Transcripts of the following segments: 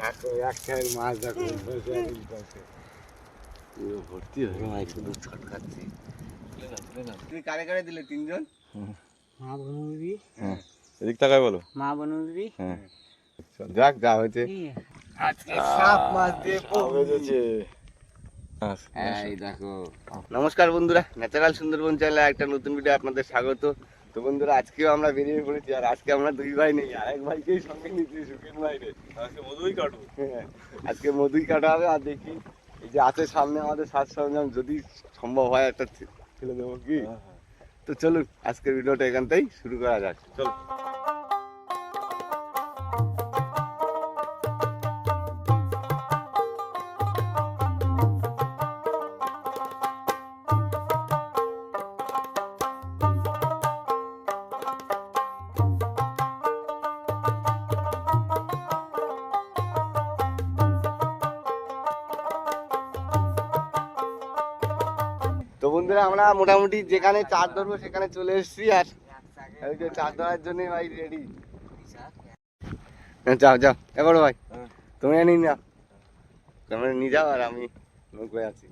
দেখো মাছ দেখো বসে আছে এই পাশে। পুরো ভর্তি হয়ে মাছ শুধু ছট খাচ্ছি তুমি কারে কারে দিলে তিনজন? মা বনুবি এদিক তাকায় বলো। মা বনুবি হ্যাঁ। যাক যা হয়েছে। আজকে সাপ মাছ দিয়ে বেজেছে এই দেখো। নমস্কার বন্ধুরা ন্যাচারাল সুন্দরবন চ্যানেলে একটা নতুন ভিডিও আপনাদের স্বাগত। তো বন্ধুরা আজকেও আমরা বেরিয়ে পড়েছি আর আজকে আমরা দুই ভাই নেই। আর এক ভাইকেই সঙ্গে নিচ্ছি সুখেন ভাইরে আজকে মধুই কাটবো হ্যাঁ, আজকে মধুই কাটা হবে আর দেখি এই যে আছে সামনে আমাদের সাজ সরঞ্জাম যদি সম্ভব হয় একটা ছেলে দেবো কি? তো চলুন আজকের ভিডিওটা এখানটাই শুরু করা যাক। চলো। মোটামুটি যেখানে চার ধরবো, সেখানে চলে এসছি আর চার ধরার জন্যই ভাই রেডি যাও যাও এবার ভাই। তুমি নিয়ে যাও। তোমরা নিয়ে যাও আর আমি নৌকোয় আছি।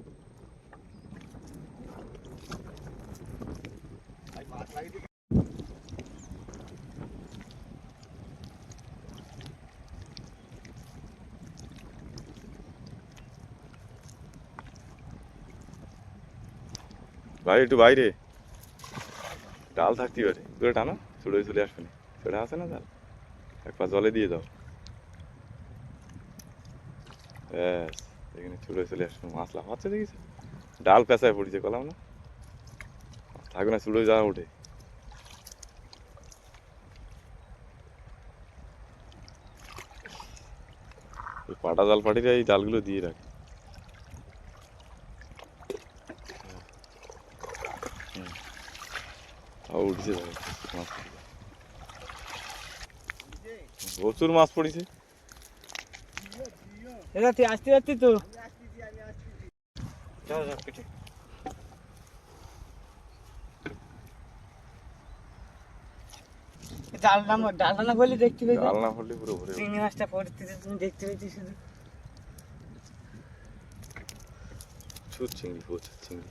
ভাই, একটু বাইরে। ডাল থাকতে পারে। তুলে টানো ছুড়ে চলে আসবে না। সেটা আছে না ডাল এক পা জলে দিয়ে দাও। ব্যাস, এখানে ছুড়ে চলে আসবে মাছ লাফাচ্ছে দেখিস ডাল পেঁচায় পড়েছে, কলাম না? থাকবে না ছুড়ে যাওয়া ওঠে পাটা জাল পাটিরা এই জালগুলো দিয়ে রাখে। উঠছে মাছ প্রচুর মাছ পড়েছে। এটা তুই আসতে যাচ্ছি তো? যাও যাও কেটে। ডালটা না বলে দেখতে পেয়েছি জাল না পড়লে পুরো ভরে চিংড়ি মাছটা পড়তে তুমি দেখতে পেয়েছি শুধু। প্রচুর চিংড়ি প্রচুর চিংড়ি।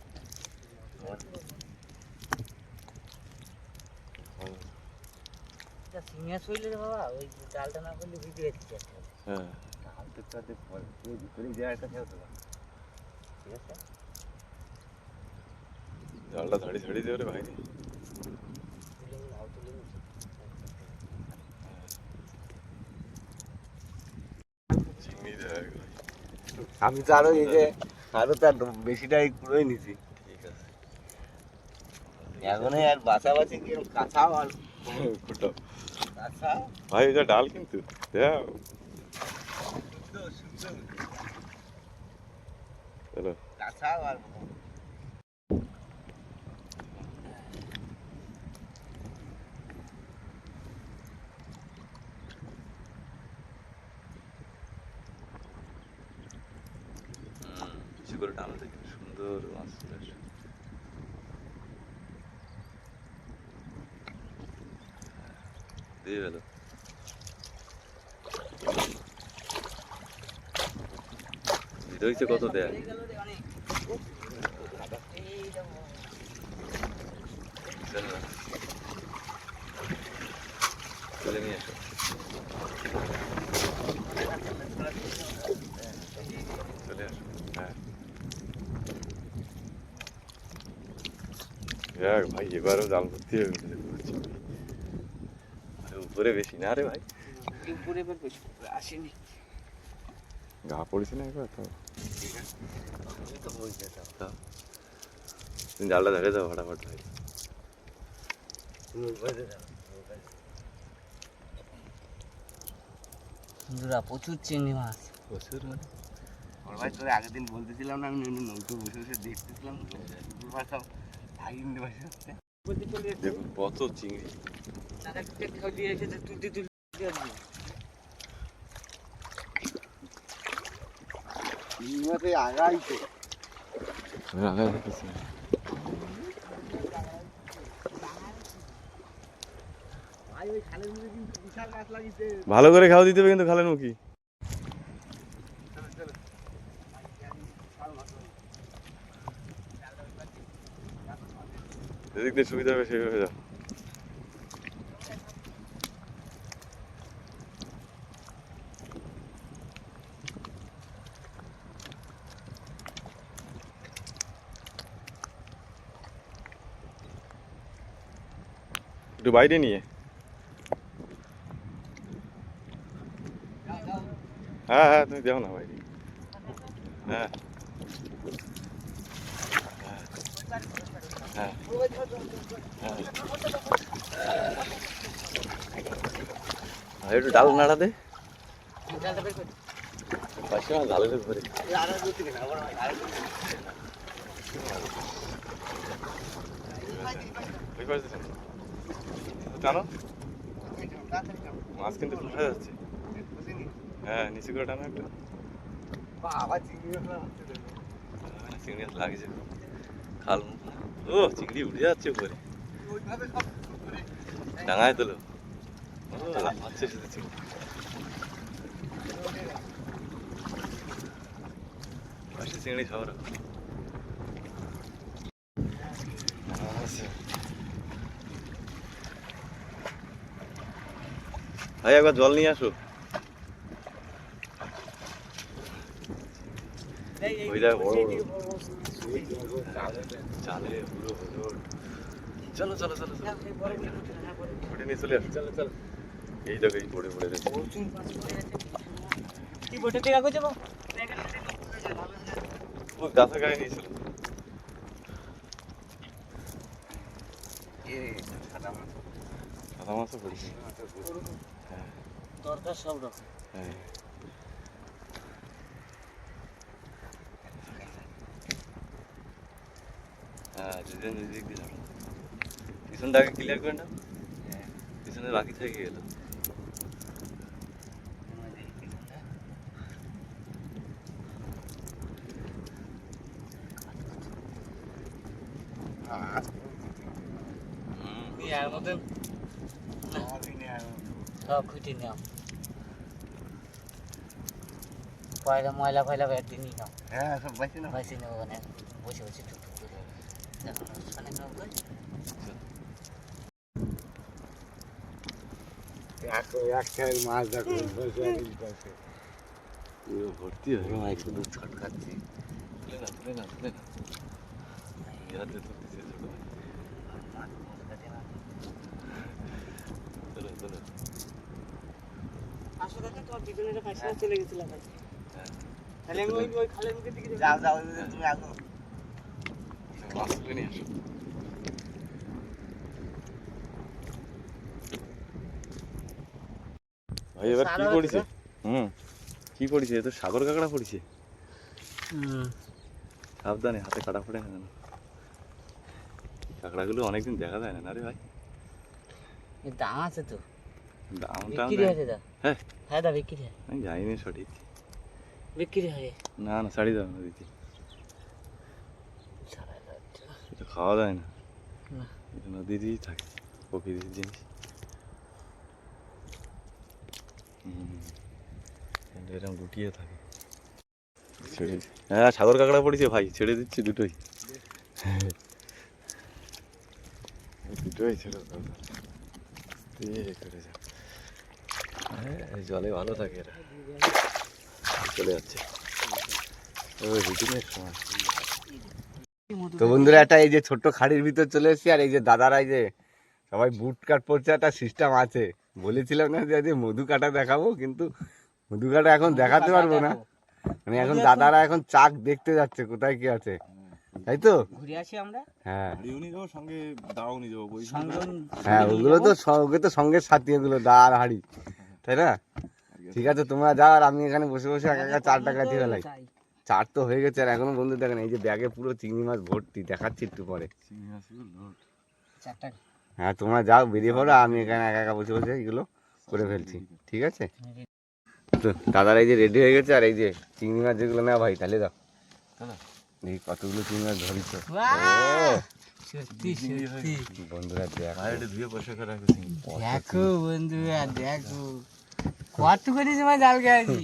সিনিয়া বাবা ওই ডালটা না করলে হ্যাঁ। ভিতরে ঠিক আছে। ধাড়ি ধাড়ি দেবে ভাই। আমি তো আরও এই যে আরও তার বেশিটাই পুরোই নিছি। এখন আর বাছাবাছি কি কাঁচাও আর ফুটো কাঁচা ভাই এটা ডাল কিন্তু দেখ চলো কাঁচাও আর কিছু করে টানো দেখি সুন্দর মাছ চলে আসে দিয়ে গেল হয়েছে কত দেয় চলো। চলে নিয়ে এসো চলে আসো হ্যাঁ ভাই এবারও জাল ভর্তি হয়ে গেছে উপরে বেশি না রে ভাই উপরে এবার বেশি আসেনি গা পড়েছে না একবার তো। তুমি জালটা ধরে যাও ফটাফট ভাই বন্ধুরা প্রচুর চিংড়ি মাছ। প্রচুর মানে ভাই তোর আগের দিন বলতেছিলাম না আমি নৌকো বসে বসে দেখতেছিলাম সব ভাগিন বসে দেখুন কত চিংড়ি চিংড়ি মাছে ভালো করে খাওয়া দিতে হবে কিন্তু খালের মুখি যেদিক দিয়ে সুবিধা হবে সেইভাবে যাও। একটু বাইরে নিয়ে। হ্যাঁ হ্যাঁ তুমি যাও না বাইরে হ্যাঁ। হ্যাঁ। হ্যাঁ। একটু ডাল নাড়া দে। পাশে ডালের ধরে ওই টানো। মাছ কিন্তু ফুটে যাচ্ছে। হ্যাঁ নিচে করে টানো একটা। চিংড়ি চিংড়ি লাগছে। খাল ও চিংড়ি উঠে যাচ্ছে উপরে। ডাঙায় তোলো। লাফাচ্ছে শুধু চিংড়ি পাশে চিংড়ি খাবার ভাই একবার জল নিয়ে আসো। দেখ চালে পুরো চলো চলো চলো চলো। নিয়ে চলে আসো। চলো চলো। এই দেখো এই পড়ে পড়ে রয়েছে। কি বটে টেকা কই যাব ও গাছা গায়ে নিয়েছিল। এ সাদা মাছ। সাদা মাছও পড়েছে। দরকার সব রকম। হ্যাঁ। হ্যাঁ দুজন দিয়ে পিছনটা আগে ক্লিয়ার করে না পিছনে বাকি থেকে গেল। আর মতন। সব খুঁটি নাও। পয়লা ময়লা ফয়লা একদিন নিয়ে নাও। হ্যাঁ সব বাইছে না ভাইসি নেব মানে বসে বসে টুকটুক করে। দেখো ওখানে নৌকোয় মাছ দেখো বসে আর এই পাশে। পুরো ভর্তি হয়ে ভাই শুধু ছট খাচ্ছি তুলে না তুলে না তুলে না ইয়াতে তো দিছে ছোট ভাই চলো চলো আসলে তোমার পিছনে পাশে চলে গেছিলাম ভাই তাহলে আমি ওই ওই খালের মুখের দিকে যাও যাও তুমি আগো মাছ নিয়ে আসো ভাই এবার কি পড়েছে? হুম। কি পড়েছে? এ তো সাগর কাঁকড়া পড়েছে। হুম। সাবধানে হাতে কাটা পড়ে না কাঁকড়াগুলো অনেকদিন দেখা যায় না না রে ভাই? দাম আছে তো। দাম টাম বিক্রি হয়েছে দা হ্যাঁ। হ্যাঁ দা বিক্রি হয়। আমি সঠিক। বিক্রি হয়। না না দাও না দিদি। এটা খাওয়া যায় না। এটা থাকে প্রকৃতির জিনিস। এরকম গুটিয়ে থাকে। ছেড়ে হ্যাঁ সাগর কাঁকড়া পড়েছে ভাই ছেড়ে দিচ্ছি দুটোই। দুটোই ছেড়ে করে যা হ্যাঁ এই জলে ভালো থাকে এরা। চলে যাচ্ছে। সময়। তো বন্ধুরা একটা এই যে ছোট্ট খাড়ির ভিতর চলে এসেছি আর এই যে দাদারা এই যে সবাই বুট কাট পড়ছে একটা সিস্টেম আছে। বলেছিলাম না যে আজকে মধু কাটা দেখাবো কিন্তু মধু কাটা এখন দেখাতে পারব না। মানে এখন দাদারা এখন চাক দেখতে যাচ্ছে কোথায় কি আছে। তাই তো? ঘুরে আসি আমরা? হ্যাঁ। সঙ্গে দাও নিয়ে যাব হ্যাঁ ওগুলো তো ওগুলো তো সঙ্গে সাথী ওগুলো দা আর হাড়ি। তাই না? ঠিক আছে তোমরা যাও আর আমি এখানে বসে বসে একা একা চার টাকা দিয়ে ফেলাই। চার তো হয়ে গেছে আর এখনও বন্ধু দেখেন এই যে ব্যাগে পুরো চিংড়ি মাছ ভর্তি দেখাচ্ছি একটু পরে। হ্যাঁ তোমরা যাও বেরিয়ে পড়ো আমি এখানে একা একা বসে বসে এগুলো করে ফেলছি। ঠিক আছে? তো দাদার এই যে রেডি হয়ে গেছে আর এই যে চিংড়ি মাছ যেগুলো না ভাই তাহলে দাও। দেখি কতগুলো চিংড়ি মাছ ধরিস বন্ধুরা দেখ। দেখো কত জাল গেছি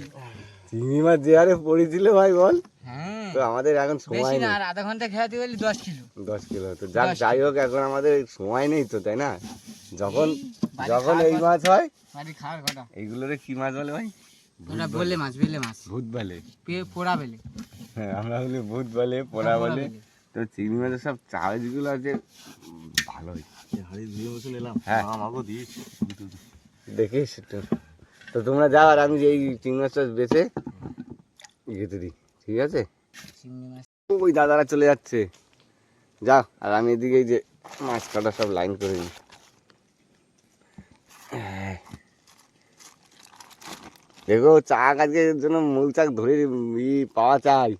চিংড়ি মাছ যে আরে পড়েছিল ভাই বল। হ্যাঁ। তো আমাদের এখন সময় নেই। আর আধা ঘণ্টা খেয়াতে বলি দশ কিলো। দশ কিলো তো যাক যাই হোক এখন আমাদের সময় নেই তো তাই না? যখন যখন এই মাছ হয় বাড়ি খাওয়ার কথা। এইগুলোরে কি মাছ বলে ভাই? ওটা বললে মাছ বেলে মাছ। ভূত বলে। পোড়া বেলে। হ্যাঁ আমরা বলি ভূত বলে পোড়া বলে। তো চিংড়ি মাছের সব চার্জগুলো আছে নিলাম। হ্যাঁ। দেখিস তো। তোমরা যাও আর আমি যে এই চিংড়ি মাছটা বেছে ইয়েতে দিই ঠিক আছে? ওই দাদারা চলে যাচ্ছে। যাও আর আমি এদিকে যে মাছ কাটা সব লাইন করে নিই দেখো চাক আজকে জন্য মৌচাক ধরে ই পাওয়া চাই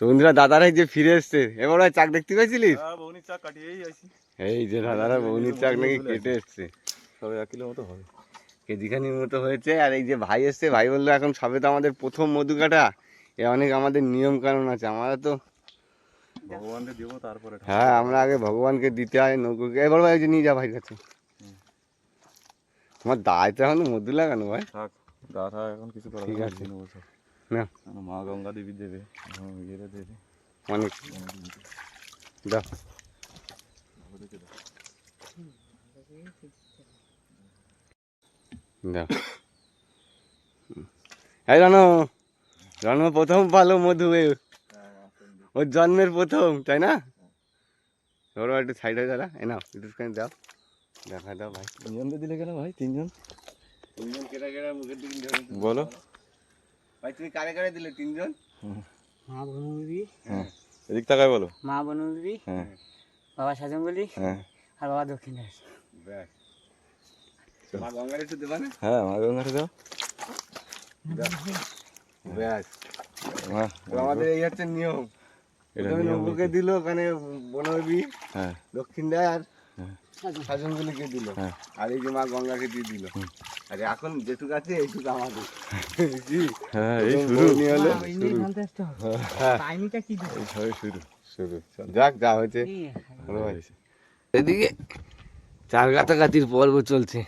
তো বন্ধুরা দাদারা যে ফিরে এসছে। এবার চাক দেখতে পেয়েছিলিস? হ্যাঁ এই যে দাদারা বৌনির চাক নাকি কেটে এসছে। সবাই এক কিলো মতো হবে। কেজিখানির মতো হয়েছে। আর এই যে ভাই এসছে ভাই বলল এখন সবে তো আমাদের প্রথম মধু কাটা। এ অনেক আমাদের নিয়ম কানুন আছে। আমরা তো ভগবানকে দেবো তারপরে হ্যাঁ আমরা আগে ভগবানকে দিতে হয় নৌকোকে এবার ভাই যে নিয়ে যা ভাই কাছে। তোমার দায় তো এখন মধু লাগানো ভাই? থাক দা এখন কিছু ঠিক আছে। না? মা গঙ্গা দেবী দেবে। ইয়েরা দেবে। অনেক দাও দাও এই রানো রানো প্রথম পালো মধু ওর জন্মের প্রথম তাই না? ধরো একটু সাইড হয়ে দাঁড়া এ নাও একটুখানি দাও। দেখা দাও ভাই। তিনজনকে দিলে কেন ভাই? তিনজন? তিনজন কেটে কেটে মুখের দিকে বলো। ভাই তুমি কারে কারে দিলে তিনজন? মা বনুদি হ্যাঁ এদিক তাকায় বলো। মা বনুদি হ্যাঁ। বাবা সাজন বলি হ্যাঁ। আর বাবা দক্ষিণ দাস ব্যাস। মা গঙ্গার একটু দেবা না? হ্যাঁ মা গঙ্গাটা দাও। ব্যাস। আমাদের এই হচ্ছে নিয়ম। এটা নিয়ম দিল ওখানে বনবি হ্যাঁ। দক্ষিণ দেয় আর সাজনগুলিকে দিল? হ্যাঁ। আর এই যে মা গঙ্গাকে দিয়ে দিল। আর এখন যেটুকু আছে এইটুকু আমাদের। কি হ্যাঁ এই শুরু। হলো। হ্যাঁ। কি শুরু শুরু। যাক যা হয়েছে। ভালো হয়েছে এদিকে চার গাতাগাতির পর্ব চলছে।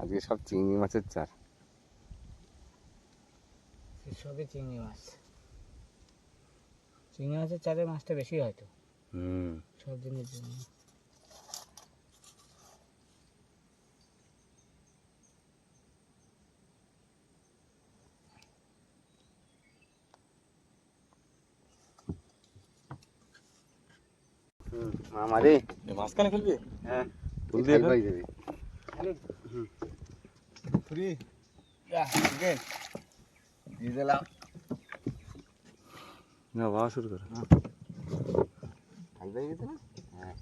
আজকে সব চিংড়ি মাছের চার। সবে চিংড়ি মাছ। চিংড়ি মাছের চারে মাছটা বেশি হয়তো হুম। সব দিনের জন্য মামারে। মাঝখানে ফেলবি হ্যাঁ। ফুল দিয়ে। পাই যাবি। ফ্রি। দিয়ে দিলাম। না বাবা শুরু করে। ভাই গেছে না হ্যাঁ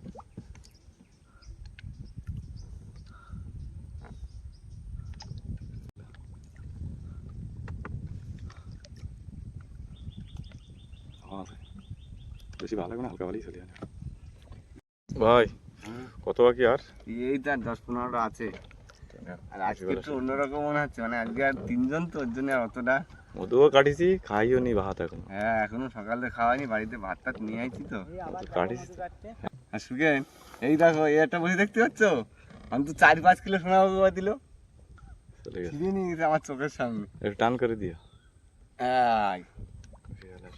বেশি ভালো লাগবে না হালকা ভালোই চলে যাবে ভাই কত বাকি আর এই তো আর দশ পনেরোটা আছে আর আজকে একটু অন্যরকম মনে হচ্ছে মানে আজকে আর তিনজন তো ওর জন্য আর অতটা মধুও কাটিছি খাইও নি ভাত এখন। হ্যাঁ এখনও সকালে খাওয়ানি বাড়িতে ভাত টাত নিয়ে আইছি তো। আর সুখেন এই দেখো এই একটা বসে দেখতে পাচ্ছ? আমি তো চার পাঁচ কিলো সোনা বাবা দিল। চলে নিয়ে গেছে আমার চোখের সামনে। একটু টান করে দিও।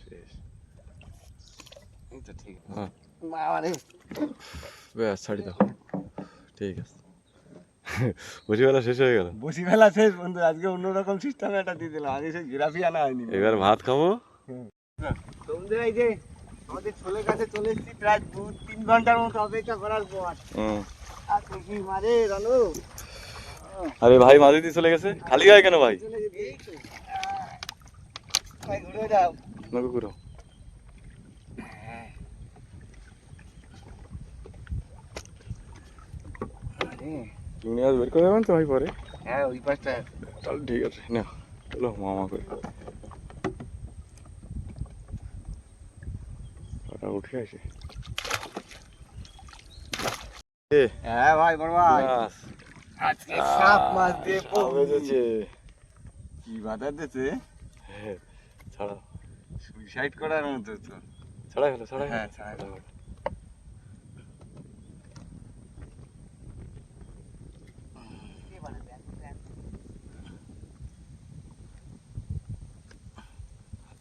শেষ। এই তো ঠিক হ্যাঁ। বাবা রে ব্যাস ছাড়ি দাও। ঠিক আছে। বুঝি বেলা শেষ হয়ে গেল। বসি বেলা শেষ বন্ধু আজকে অন্যরকম সিস্টেম একটা দিয়ে দিলাম আগে সেই গ্রাফি আনা হয়নি। এবার ভাত খাব? তোমাদের এই যে আমাদের ছোলের কাছে চলে এসেছি প্রায় দু তিন ঘণ্টার মতো অপেক্ষা করার পর। আর কি মারে রানু। আরে ভাই মাঝে দিয়ে চলে গেছে। খালি গায়ে কেন ভাই। ভাই ঘুরে যাও নৌকো ঘুরো। তুমি আজ বের করে দেবেন তো ভাই পরে? হ্যাঁ ওই পাশটা। তাহলে ঠিক আছে না চলো মামা করে ওটা উঠে আসে। হ্যাঁ ভাই বড় ভাই। আজকে সাপ মাছ দিয়ে সাপ কি বাধা দিতে ছাড়া। সুইসাইড করার মতো তো। ছাড়া গেল ছাড়া হ্যাঁ, ছাড়া গেল।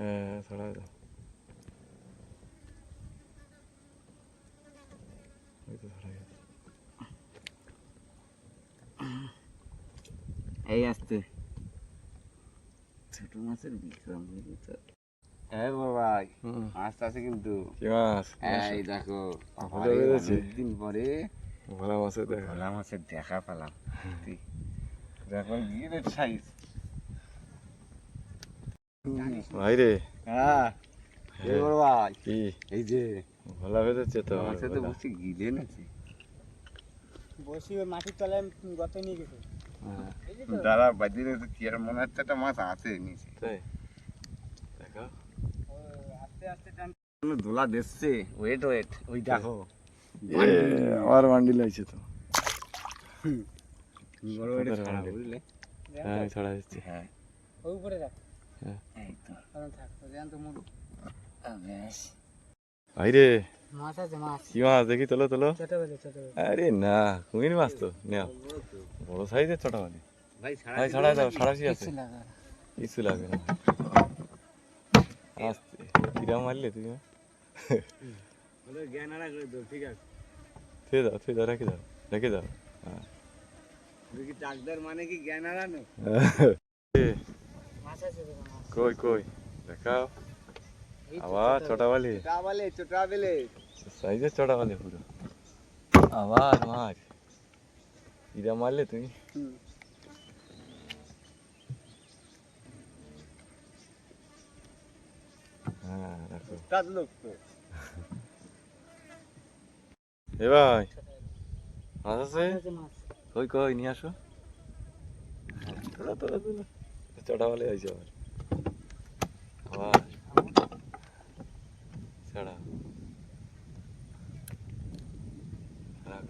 হ্যাঁ ছাড়া দাও এই আসতে ছোট মাছের বিক্রম হ্যাঁ হুম মাছ আছে কিন্তু এই দেখো দিন পরে ভালো মাছের দেখা ভোলা মাছের দেখা পেলাম দেখো গিরের সাইজ ভাই রে হ্যাঁ ভাই। এই যে। ভালো বেঁধেছে তো? মাছে তো বসে গিলে নাকি বসি ওই মাটির তলায় গত নিয়ে গেছে। হ্যাঁ, দাঁড়া কি আর মনে হচ্ছে একটা মাছ আছে নিচে। তাই? দেখো। আস্তে আস্তে টান। দোলা দেখছে ওয়েট ওয়েট ওই দেখো। এ, আমার বান্ডিল আছে তো। বড় ওয়েটে ছাড়া বুঝলে? হ্যাঁ ছাড়া দিচ্ছি। হ্যাঁ। ওই উপরে রাখ। এই তো কারণ থাক জ্যান্ত মুড়ু বেশ ভাই রে মাছ আছে মাছ। কি মাছ? দেখি তোলো তোলো। ছোট বেলে ছোট আরে না কুমির মাছ তো। নেও। বড় সাইজের ছোট মানে ভাই ভাই ছাড়া দাও সাড়াশি আছে? কিছু লাগা না। আস্তে। কিরাম মারলে তুই জ্ঞানারা করে দাও ঠিক আছে। থুয়ে দাও থুয়ে দাও রেখে দাও রেখে দাও। কি ডাক্তার মানে কি জ্ঞানারা নো এ, মাছ আছে তো মাছ কই কই? দেখাও। আবার ছোট বালি ছোটা বলে ছোটা বেলে সাইজের ছোটা বালি পুরো। আবার মাছ কিরাম মারলে তুমি। হ্যাঁ রাখো। তার লোক তো। এ ভাই। মাছ আছে? কই কই নিয়ে আসো। তোরা চটা বলে আইছে আবার আবার ছাড়া হ্যাঁ।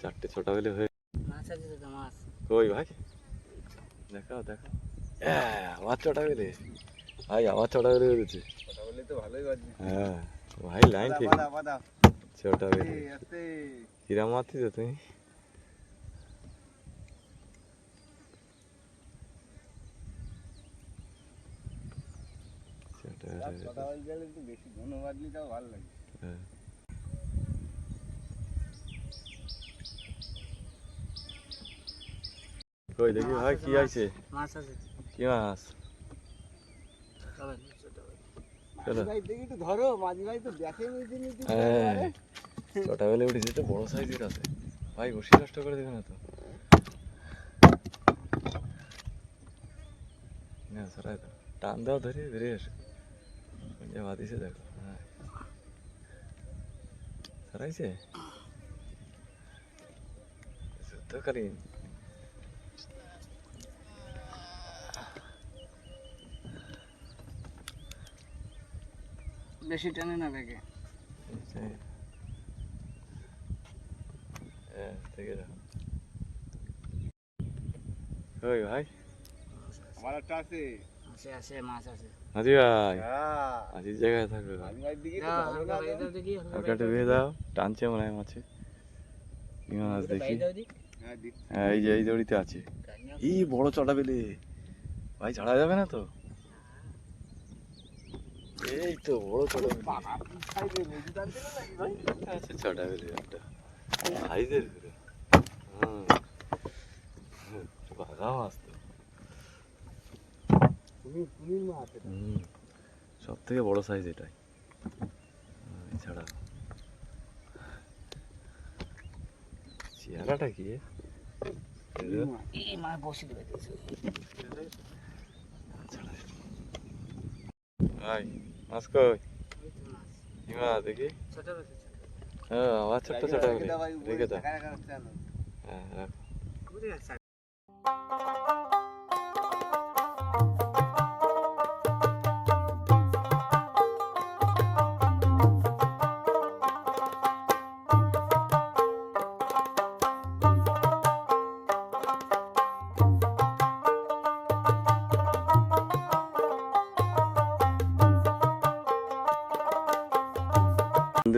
চারটে ছোটা বেলে হয়ে মাছ আছে তো মাছ। কই ভাই? দেখাও দেখাও। হ্যাঁ, আবার চটা বেলে ভাই বেরোচ্ছে ছোটা বলে তো ভালোই হ্যাঁ ভাই লাইন ঠিক। চটা বেলে কিরাম মারছিস তুমি? চটা বেলে ছোটা বলে গেলে একটু বেশি ঘন বাজলি তাও ভালো লাগে। হ্যাঁ। কই দেখি ভাই কি আইছে মাছ আছে। কি মাছ? তো হ্যাঁ। বেলে উঠেছে তো বড় সাইজের আছে। ভাই বসে কষ্ট করে দেবে না তো। না সরাই দাও। টান দাও ধরে বেরিয়ে এসো যে বাদিছে দেখো হ্যাঁ সরাইছে যুদ্ধকালীন বেশি টানে না ব্যাগে হ্যাঁ থেকে যাও কই ভাই আমার একটা আছে আছে আছে মাছ আছে হাজি ভাই হ্যাঁ জায়গায় থাকবে। হালকা দাও টানছে মনে হয় মাছে। দেখি। হ্যাঁ হ্যাঁ এই যে এই দড়িতে আছে। এই বড় চটা পেলে ভাই ছাড়া যাবে না তো? এই তো বড় চটা আছে চটা পেলে একটা। বাঘা মাছ তো কুমির কুমির মাছ এটা। সব থেকে। বড় সাইজ এটাই। এছাড়া চেহারাটা কি? মাছ। কই? দেখি? হ্যাঁ আবার ছোট্ট ছোট রেখে দাও। হ্যাঁ রাখো।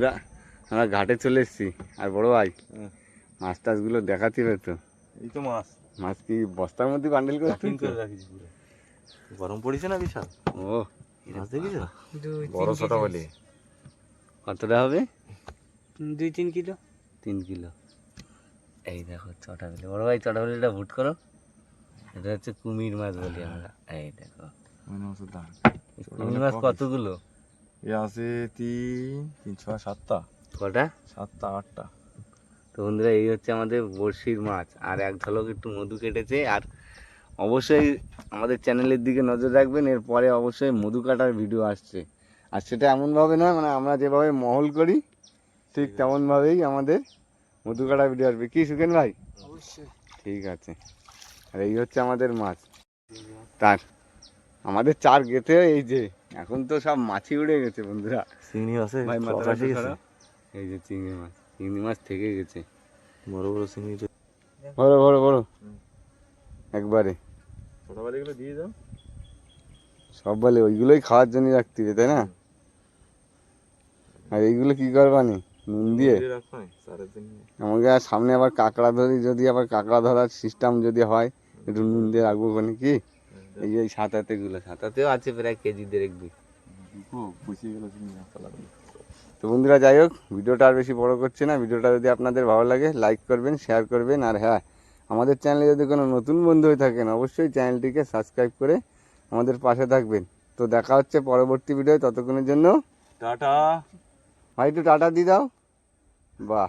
বন্ধুরা আমরা ঘাটে চলে এসেছি। আর বড় ভাই হুম। মাছ টাছগুলো দেখাচ্ছিল তো। এই তো মাছ। মাছ কি বস্তার মধ্যে বান্ডেল করে করে গরম পড়েছে না বিশাল ও। মাছ দেখিস দুই বড় ছোট বলে। কতটা হবে? দুই তিন কিলো। তিন কিলো। এই দেখো ছটা বিলে। বড় ভাই ছটা বিলেটা ভুট করো। এটা হচ্ছে কুমির মাছ বলি আমরা। এই দেখো। মানে কুমির মাছ কতগুলো? এ আছে তিন তিন ছয় সাতটা। কটা? সাতটা আটটা। তো বন্ধুরা এই হচ্ছে আমাদের বড়শির মাছ। আর এক ঝলক একটু মধু কেটেছে। আর অবশ্যই আমাদের চ্যানেলের দিকে নজর রাখবেন। এরপরে অবশ্যই মধু কাটার ভিডিও আসছে। আর সেটা এমনভাবে না মানে আমরা যেভাবে মহল করি ঠিক তেমনভাবেই আমাদের মধু কাটার ভিডিও আসবে। কি সুখেন ভাই? অবশ্যই। ঠিক আছে। আর এই হচ্ছে আমাদের মাছ। তার আমাদের চার গেতে এই যে এখন তো সব মাছি উড়ে গেছে বন্ধুরা। চিংড়ি আছে ভাই এসে গেছে। এই যে চিংড়ি মাছ চিংড়ি মাছ থেকে গেছে। বড় বড় চিংড়ি বড় বড় বড়। একবারে। ছোট বালিগুলো দিয়ে দাও। সব বলে ওইগুলোই খাওয়ার জন্য রাখতে তাই না? আর এইগুলো কি করবানি নুন দিয়ে? আমাকে আর সামনে আবার কাঁকড়া ধরি যদি আবার কাঁকড়া ধরার সিস্টেম যদি হয় একটু নুন দিয়ে রাখব কি? এই যে সাঁতাতে গুলো সাঁতাতেও আছে প্রায় কেজি দেড়েক দুই। তো বন্ধুরা যাই হোক ভিডিওটা আর বেশি বড় করছে না। ভিডিওটা যদি আপনাদের ভালো লাগে লাইক করবেন শেয়ার করবেন আর হ্যাঁ আমাদের চ্যানেলে যদি কোনো নতুন বন্ধু হয়ে থাকেন অবশ্যই চ্যানেলটিকে সাবস্ক্রাইব করে আমাদের পাশে থাকবেন। তো দেখা হচ্ছে পরবর্তী ভিডিও ততক্ষণের জন্য টাটা। ভাই একটু টাটা দিয়ে দাও। বাহ।